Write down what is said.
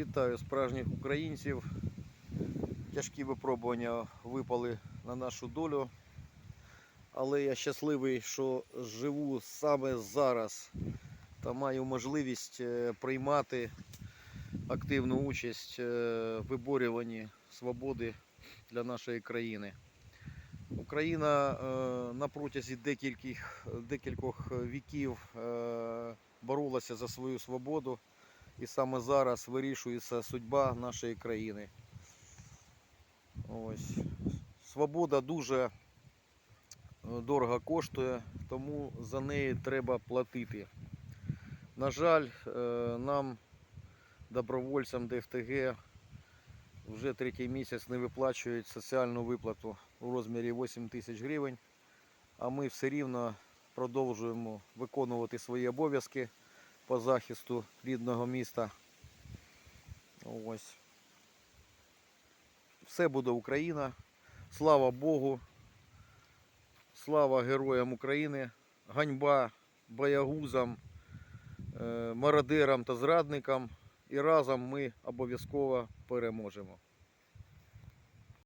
Вітаю справжніх українців. Тяжкі випробування випали на нашу долю. Але я щасливий, що живу саме зараз та маю можливість е, приймати активну участь е, в виборюванні свободи для нашої країни. Україна е, на протязі декількох, віків боролася за свою свободу. І саме зараз вирішується судьба нашої країни. Ось. Свобода дуже е, дорого коштує, тому за неї треба платити. На жаль, е, нам, добровольцям ДФТГ, вже третій місяць не виплачують соціальну виплату у розмірі 8 тисяч гривень, а ми все рівно продовжуємо виконувати свої обов'язки по захисту рідного міста. Ось. Все буде Україна. Слава Богу. Слава героям України. Ганьба боягузам, е, мародерам та зрадникам. І разом ми обов'язково переможемо.